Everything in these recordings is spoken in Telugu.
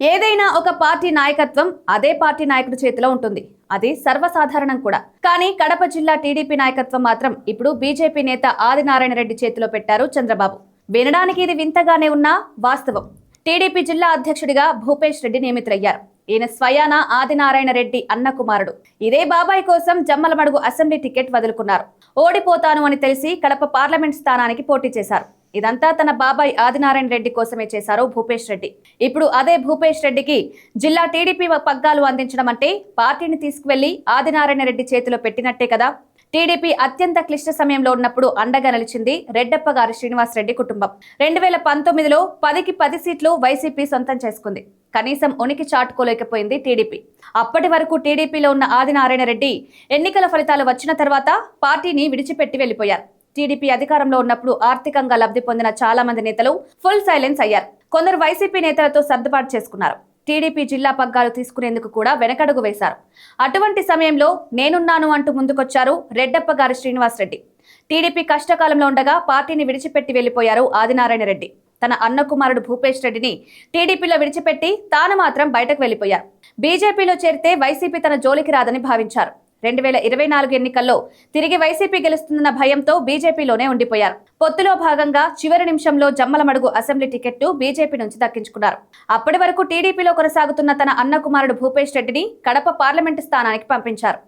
ఏదైనా ఒక పార్టీ నాయకత్వం అదే పార్టీ నాయకుడి చేతిలో ఉంటుంది. అది సర్వసాధారణం కూడా. కానీ కడప జిల్లా టీడీపీ నాయకత్వం మాత్రం ఇప్పుడు బీజేపీ నేత ఆదినారాయణ రెడ్డి చేతిలో పెట్టారు చంద్రబాబు. వినడానికి ఇది వింతగానే ఉన్నా వాస్తవం. టీడీపీ జిల్లా అధ్యక్షుడిగా భూపేష్ రెడ్డి నియమితులయ్యారు. ఈయన స్వయాన ఆదినారాయణ రెడ్డి అన్న కుమారుడు ఇదే బాబాయ్ కోసం జమ్మలమడుగు అసెంబ్లీ టికెట్ వదులుకున్నారు. ఓడిపోతాను అని తెలిసి కడప పార్లమెంట్ స్థానానికి పోటీ చేశారు. ఇదంతా తన బాబాయ్ ఆదినారాయణ రెడ్డి కోసమే చేశారు భూపేష్ రెడ్డి. ఇప్పుడు అదే భూపేష్ రెడ్డికి జిల్లా టీడీపీ పగ్గాలు అందించడం అంటే పార్టీని తీసుకువెళ్ళి ఆదినారాయణ రెడ్డి చేతిలో పెట్టినట్టే కదా? టీడీపీ అత్యంత క్లిష్ట సమయంలో ఉన్నప్పుడు అండగా నిలిచింది రెడ్డప్ప గారి శ్రీనివాసరెడ్డి కుటుంబం. రెండు వేల పంతొమ్మిదిలో పదికి పది సీట్లు వైసీపీ సొంతం చేసుకుంది. కనీసం ఉనికి చాటుకోలేకపోయింది టీడీపీ. అప్పటి వరకు టీడీపీలో ఉన్న ఆదినారాయణ రెడ్డి ఎన్నికల ఫలితాలు వచ్చిన తర్వాత పార్టీని విడిచిపెట్టి వెళ్ళిపోయారు టీడీపీ అధికారంలో ఉన్నప్పుడు ఆర్థికంగా లబ్ధి పొందిన చాలా మంది నేతలు ఫుల్ సైలెన్స్ అయ్యారు. కొందరు వైసీపీ నేతలతో సర్దుబాటు చేసుకున్నారు. టీడీపీ జిల్లా పగ్గాలు తీసుకునేందుకు కూడా వెనకడుగు వేశారు. అటువంటి సమయంలో నేనున్నాను అంటూ ముందుకొచ్చారు రెడ్డప్ప గారి శ్రీనివాస్ రెడ్డి టీడీపీ కష్టకాలంలో ఉండగా పార్టీని విడిచిపెట్టి వెళ్ళిపోయారు ఆదినారాయణ రెడ్డి. తన అన్న కుమారుడు భూపేష్ రెడ్డిని టీడీపీలో విడిచిపెట్టి తాను మాత్రం బయటకు వెళ్ళిపోయారు బీజేపీలో చేరితే వైసీపీ తన జోలికి రాదని భావించారు. రెండు వేల ఇరవై నాలుగు ఎన్నికల్లో తిరిగి వైసీపీ గెలుస్తుందన్న భయంతో బీజేపీలోనే ఉండిపోయారు. పొత్తులో భాగంగా చివరి నిమిషంలో జమ్మలమడుగు అసెంబ్లీ టికెట్టు బీజేపీ నుంచి దక్కించుకున్నారు. అప్పటి వరకు టీడీపీలో కొనసాగుతున్న తన అన్న కుమారుడు భూపేష్ రెడ్డిని కడప పార్లమెంటు స్థానానికి పంపించారు.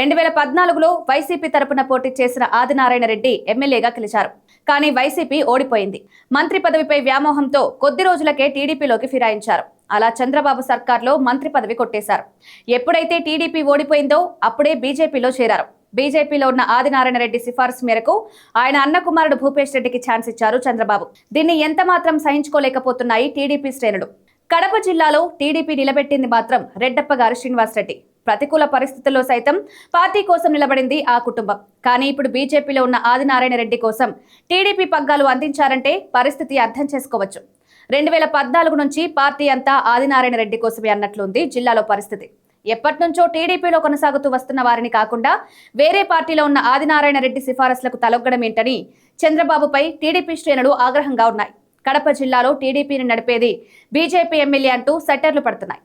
రెండు వేల పద్నాలుగులో వైసీపీ తరపున పోటీ చేసిన ఆదినారాయణ రెడ్డి ఎమ్మెల్యేగా గెలిచారు. కానీ వైసీపీ ఓడిపోయింది. మంత్రి పదవిపై వ్యామోహంతో కొద్ది రోజులకే టీడీపీలోకి ఫిరాయించారు. అలా చంద్రబాబు సర్కార్లో మంత్రి పదవి కొట్టేశారు. ఎప్పుడైతే టీడీపీ ఓడిపోయిందో అప్పుడే బీజేపీలో చేరారు. బీజేపీలో ఉన్న ఆదినారాయణ రెడ్డి సిఫార్సు మేరకు ఆయన అన్న కుమారుడు భూపేష్ రెడ్డికి ఛాన్స్ ఇచ్చారు చంద్రబాబు. దీన్ని ఎంత మాత్రం సహించుకోలేకపోతున్నాయి టీడీపీ శ్రేణులు. కడప జిల్లాలో టీడీపీ నిలబెట్టింది మాత్రం రెడ్డప్ప గారు శ్రీనివాసరెడ్డి ప్రతికూల పరిస్థితుల్లో సైతం పార్టీ కోసం నిలబడింది ఆ కుటుంబం. కానీ ఇప్పుడు బీజేపీలో ఉన్న ఆదినారాయణ రెడ్డి కోసం టీడీపీ పగ్గాలు అందించారంటే పరిస్థితి అర్థం చేసుకోవచ్చు. రెండు వేల పద్నాలుగు నుంచి పార్టీ అంతా ఆదినారాయణ రెడ్డి కోసమే అన్నట్లుంది జిల్లాలో పరిస్థితి. ఎప్పటి నుంచో టీడీపీలో కొనసాగుతూ వస్తున్న వారిని కాకుండా వేరే పార్టీలో ఉన్న ఆదినారాయణ రెడ్డి సిఫారసులకు తలొగ్గడం ఏంటని చంద్రబాబుపై టీడీపీ శ్రేణులు ఆగ్రహంగా ఉన్నాయి. కడప జిల్లాలో టీడీపీని నడిపేది బీజేపీ ఎమ్మెల్యే అంటూ సెటర్లు పడుతున్నాయి.